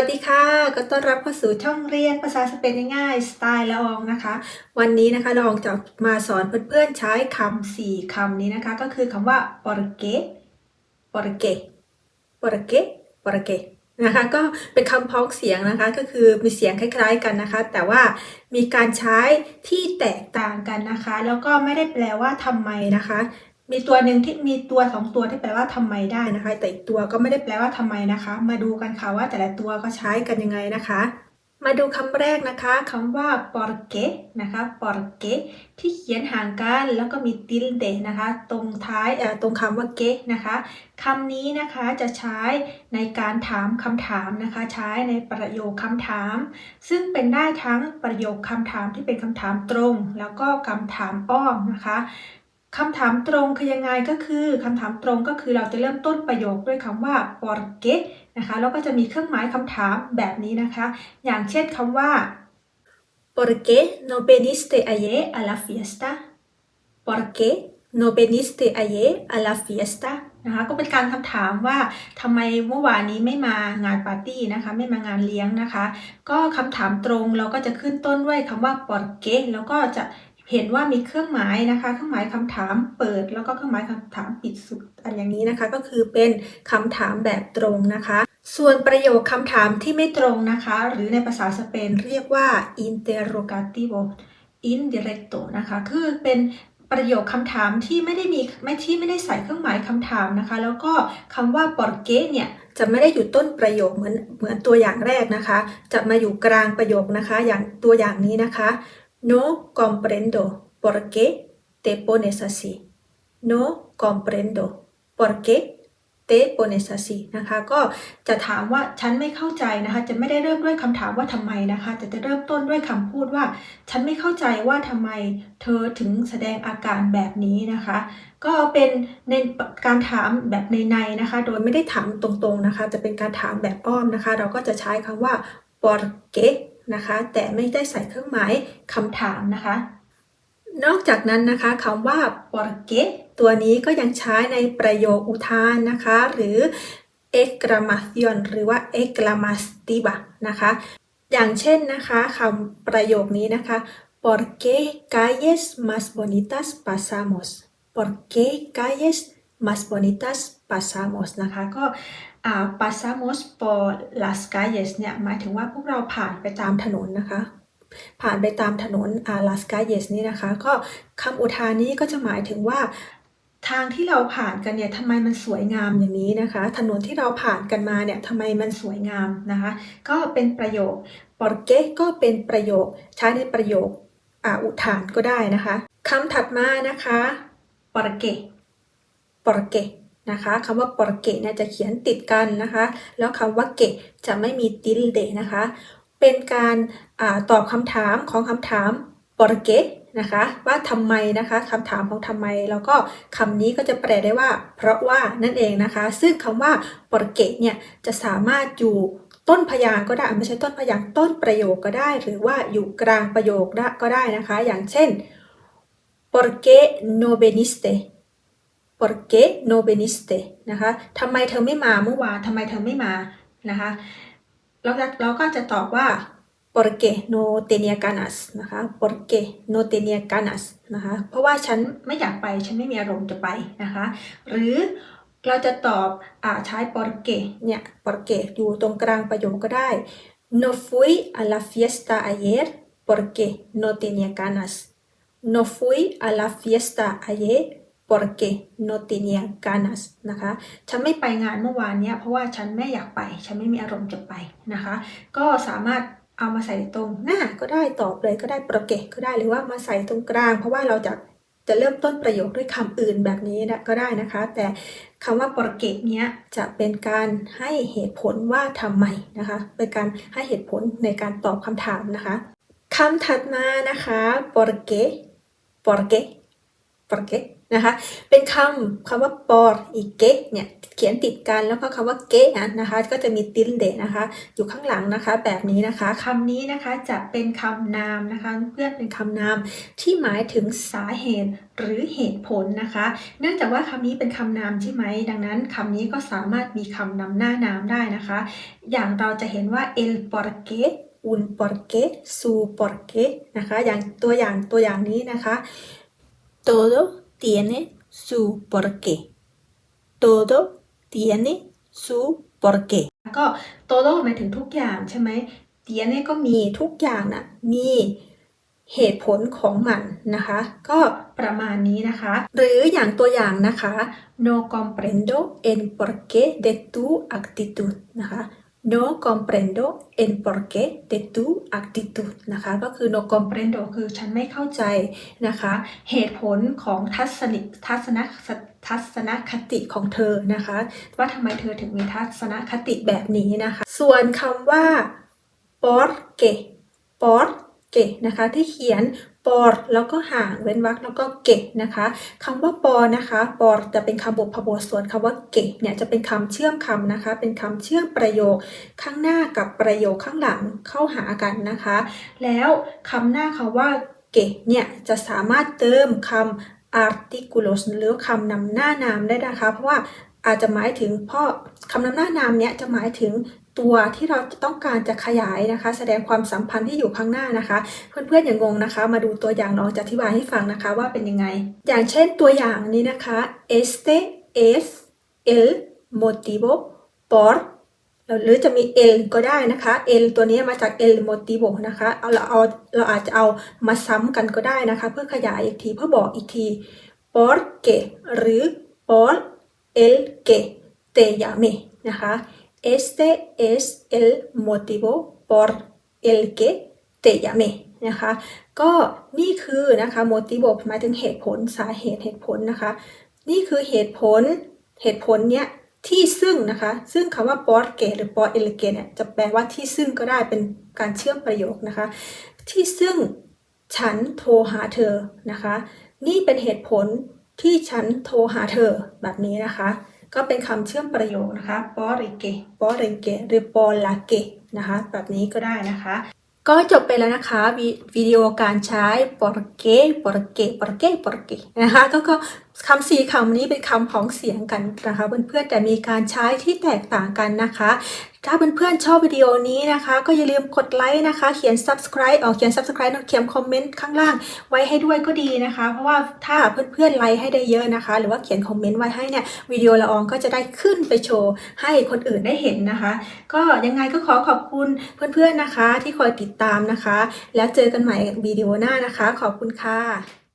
วัสดีค่ะ ก็ต้อนรับเข้าสู่ช่องเรียนภาษาสเปนง่ายๆสไตล์ละอองนะคะ วันนี้นะคะละอองจะมาสอนเพื่อนๆใช้คำสี่คำนี้นะคะ ก็คือคำว่า porque porque porque porque นะคะก็เป็นคำพ้องเสียงนะคะ ก็คือมีเสียงคล้าย ๆกันนะคะ แต่ว่ามีการใช้ที่แตกต่างกันนะคะ แล้วก็ไม่ได้แปลว่าทำไมนะคะ มีตัวหนึ่งที่มีตัวสองตัวที่แปลว่าทำไมได้นะคะ แต่อีกตัวก็ไม่ได้แปลว่าทำไมนะคะ มาดูกันค่ะว่าแต่ละตัวก็ใช้กันยังไงนะคะ มาดูคำแรกนะคะคำว่า porque นะคะ porque ที่เขียนห่างกันแล้วก็มี tilde นะคะ ตรงท้ายเอ่อตรงคำว่า que นะคะคำนี้นะคะจะใช้ในการถามคำถามนะคะ ใช้ในประโยคคำถาม ซึ่งเป็นได้ทั้งประโยคคำถามที่เป็นคำถามตรง แล้วก็คำถามอ้อมนะคะ คำถามตรงคือยังไงก็คือคำถามตรงก็คือเราจะเริ่มต้นประโยคด้วยคำว่า porque นะคะแล้วก็จะมีเครื่องหมายคำถามแบบนี้นะคะ อย่างเช่นคำว่า ¿Por qué no viniste ayer a la fiesta? ¿Por qué no viniste ayer a la fiesta? นะคะก็เป็นการคำถามว่าทำไมเมื่อวานนี้ไม่มางานปาร์ตี้นะคะไม่มางานเลี้ยงนะคะ ก็คำถามตรงเราก็จะขึ้นต้นด้วยคำว่า ¿por qué? แล้วก็จะ เห็นว่ามีเครื่องหมายนะคะ เครื่องหมายคำถามเปิด แล้วก็เครื่องหมายคำถามปิดสุดอันอย่างนี้นะคะ ก็คือเป็นคำถามแบบตรงนะคะ ส่วนประโยคคำถามที่ไม่ตรงนะคะ หรือในภาษาสเปนเรียกว่า interrogativo indirecto นะคะ คือเป็นประโยคคำถามที่ไม่ได้มีไม่ที่ไม่ได้ใส่เครื่องหมายคำถามนะคะ แล้วก็คำว่า por qué เนี่ยจะไม่ได้อยู่ต้นประโยคเหมือนเหมือนตัวอย่างแรกนะคะ จะมาอยู่กลางประโยคนะคะ อย่างตัวอย่างนี้นะคะ no comprendo por qué te pones así no comprendo por qué te pones así นะคะ ก็จะถามว่าฉันไม่เข้าใจนะคะ จะไม่ได้เริ่มด้วยคำถามว่าทำไมนะคะ แต่จะเริ่มต้นด้วยคำพูดว่า ฉันไม่เข้าใจว่าทำไมเธอถึงแสดงอาการแบบนี้นะคะ ก็เป็นในการถามแบบในๆนะคะ โดยไม่ได้ถามตรงๆนะคะ จะเป็นการถามแบบอ้อมนะคะ เราก็จะใช้คำว่า por qué นะคะ แต่ไม่ได้ใส่เครื่องหมายคำถามนะคะ นอกจากนั้นนะคะคำว่า por qué ตัวนี้ก็ยังใช้ในประโยคอุทานนะคะ หรือ exclamación หรือว่า exclamativa นะคะ อย่างเช่นนะคะคำประโยคนี้นะคะ por qué calles más bonitas pasamos por qué calles más bonitas pasamos นะคะ ก็ pasamos por las calles เนี่ยหมายถึงว่าพวกเราผ่านไปตามถนนนะคะ ผ่านไปตามถนนอา las calles นี่นะคะ ก็คำอุทานนี้ก็จะหมายถึงว่าทางที่เราผ่านกันเนี่ยทำไมมันสวยงามอย่างนี้นะคะ ถนนที่เราผ่านกันมาเนี่ยทำไมมันสวยงามนะคะ ก็เป็นประโยค porque ก็เป็นประโยค ใช้ในประโยคอาอุทานก็ได้นะคะคำถัดมานะคะ porque porque นะคะคำว่า porque เนี่ยจะเขียนติดกันนะคะ แล้วคำว่า que จะไม่มี tilde นะคะ เป็นการอาตอบคำถามของคำถาม porque นะคะว่าทำไมนะคะคำถามของทำไมแล้วก็คำนี้ก็จะแปลได้ว่า เพราะว่านั่นเองนะคะ ซึ่งคำว่า porque เนี่ยจะสามารถอยู่ต้นพยางก็ได้ไม่ใช่ต้นพยางต้นประโยคก็ได้ หรือว่าอยู่กลางประโยคก็ได้นะคะ อย่างเช่น porque no veniste ¿por qué no viniste นะคะทำไมเธอไม่มาเมื่อวานทำไมเธอไม่มานะคะเราจะเราก็จะตอบว่า porque no tenía ganas นะคะ porque no tenía ganas นะคะเพราะว่าฉันไม่อยากไปฉันไม่มีอารมณ์จะไปนะคะหรือเราจะตอบอ่าใช้ porque เนี่ย porque อยู่ตรงกลางประโยคก็ได้ no fui a la fiesta ayer porque no tenía ganas no fui a la fiesta ayer porque no tenía ganas นะคะ ฉันไม่ไปงานเมื่อวานเนี้ยเพราะว่าฉันไม่อยากไป ฉันไม่มีอารมณ์จะไปนะคะ ก็สามารถเอามาใส่ตรงหน้าก็ได้ตอบเลยก็ได้โปรเกก็ได้หรือว่ามาใส่ตรงกลาง เพราะว่าเราจะจะเริ่มต้นประโยคด้วยคำอื่นแบบนี้ก็ได้นะคะ แต่คำว่าโปรเกเนี้ยจะเป็นการให้เหตุผลว่าทำไมนะคะ เป็นการให้เหตุผลในการตอบคำถามนะคะคำถัดมานะคะ por qué por qué por qué นะคะ เป็นคำคำว่าปอร์อีเกะเนี่ยเขียนติดกันแล้วก็คำว่าเกะนะคะ ก็จะมีติลเดนะคะ อยู่ข้างหลังนะคะแบบนี้นะคะคำนี้นะคะจะเป็นคำนามนะคะ เพื่อนเป็นคำนามที่หมายถึงสาเหตุหรือเหตุผลนะคะ เนื่องจากว่าคำนี้เป็นคำนามใช่ไหม ดังนั้นคำนี้ก็สามารถมีคำนำหน้านามได้นะคะ อย่างเราจะเห็นว่า el porqué un porqué su porqué นะคะ อย่างตัวอย่างตัวอย่างนี้นะคะ todo tiene su porqué todo tiene su porqué ก็ todo หมายถึงทุกอย่างใช่ไหม tiene ก็มีทุกอย่างนะมีเหตุผลของมันนะคะ ก็ประมาณนี้นะคะ หรืออย่างตัวอย่างนะคะ no comprendo el porqué de tu actitud นะคะ no comprendo el porqué de tu actitud นะคะ ก็คือ no comprendo คือฉันไม่เข้าใจนะคะ เหตุผลของทัศนิทัศนทัศนคติของเธอนะคะ ว่าทำไมเธอถึงมีทัศนคติแบบนี้นะคะ ส่วนคำว่า porque porque นะคะ ที่เขียน por แล้วก็ห่างเว้นวรรคแล้วก็เกะนะคะคำว่า por นะคะ por จะเป็นคำบุพบทส่วนคำว่าเกะเนี่ยจะเป็นคำเชื่อมคำนะคะ เป็นคำเชื่อมประโยคข้างหน้ากับประโยคข้างหลังเข้าหากันนะคะ แล้วคำหน้าคำว่าเกะเนี่ยจะสามารถเติมคำ articulus หรือคำนำหน้านามได้นะคะ เพราะว่าอาจจะหมายถึงพราะคำนำหน้านามเนี้ยจะหมายถึง ตัวที่เราต้องการจะขยายนะคะ แสดงความสัมพันธ์ที่อยู่ข้างหน้านะคะ เพื่อนๆอย่างงงนะคะ มาดูตัวอย่างลองจะอธิบายให้ฟังนะคะว่าเป็นยังไง อย่างเช่นตัวอย่างนี้นะคะ este es el motivo por หรือจะมี el ก็ได้นะคะ el ตัวนี้มาจาก el motivo นะคะ เอาเราเอาเราอาจจะเอามาซ้ำกันก็ได้นะคะ เพื่อขยายอีกทีเพื่อบอกอีกที porque หรือ por el que te llame นะคะ este es el motivo por el que te llame นะคะ ก็นี่คือนะคะ motivo หมายถึงเหตุผลสาเหตุเหตุผลนะคะ นี่คือเหตุผลเหตุผลเนี้ยที่ซึ่งนะคะ ซึ่งคำว่า por que หรือ por el que เนี่ยจะแปลว่าที่ซึ่งก็ได้เป็นการเชื่อมประโยคนะคะ ที่ซึ่งฉันโทรหาเธอนะคะ นี่เป็นเหตุผลที่ฉันโทรหาเธอแบบนี้นะคะ ก็เป็นคำเชื่อมประโยคนะคะปอริเกปอริเกหรือปอลาเกนะคะ แบบนี้ก็ได้นะคะ ก็จบไปแล้วนะคะววิดีโอการใช้ porque porque porque porque นะคะก็ก็ คำสี่คำนี้เป็นคำของเสียงกันนะคะเพื่อนๆแต่มีการใช้ที่แตกต่างกันนะคะ ถ้าเพื่อนๆชอบวิดีโอนี้นะคะ ก็อย่าลืมกดไลค์นะคะ เขียน subscribe ออกเขียน subscribe เขียนคอมเมนต์ข้างล่างไว้ให้ด้วยก็ดีนะคะ เพราะว่าถ้าเพื่อนๆไลค์ให้ได้เยอะนะคะ หรือว่าเขียนคอมเมนต์ไว้ให้เนี่ยวิดีโอละอองก็จะได้ขึ้นไปโชว์ให้คนอื่นได้เห็นนะคะ ก็ยังไงก็ขอขอบคุณเพื่อนๆนะคะ ที่คอยติดตามนะคะ แล้วเจอกันใหม่วิดีโอหน้านะคะ ขอบคุณค่ะ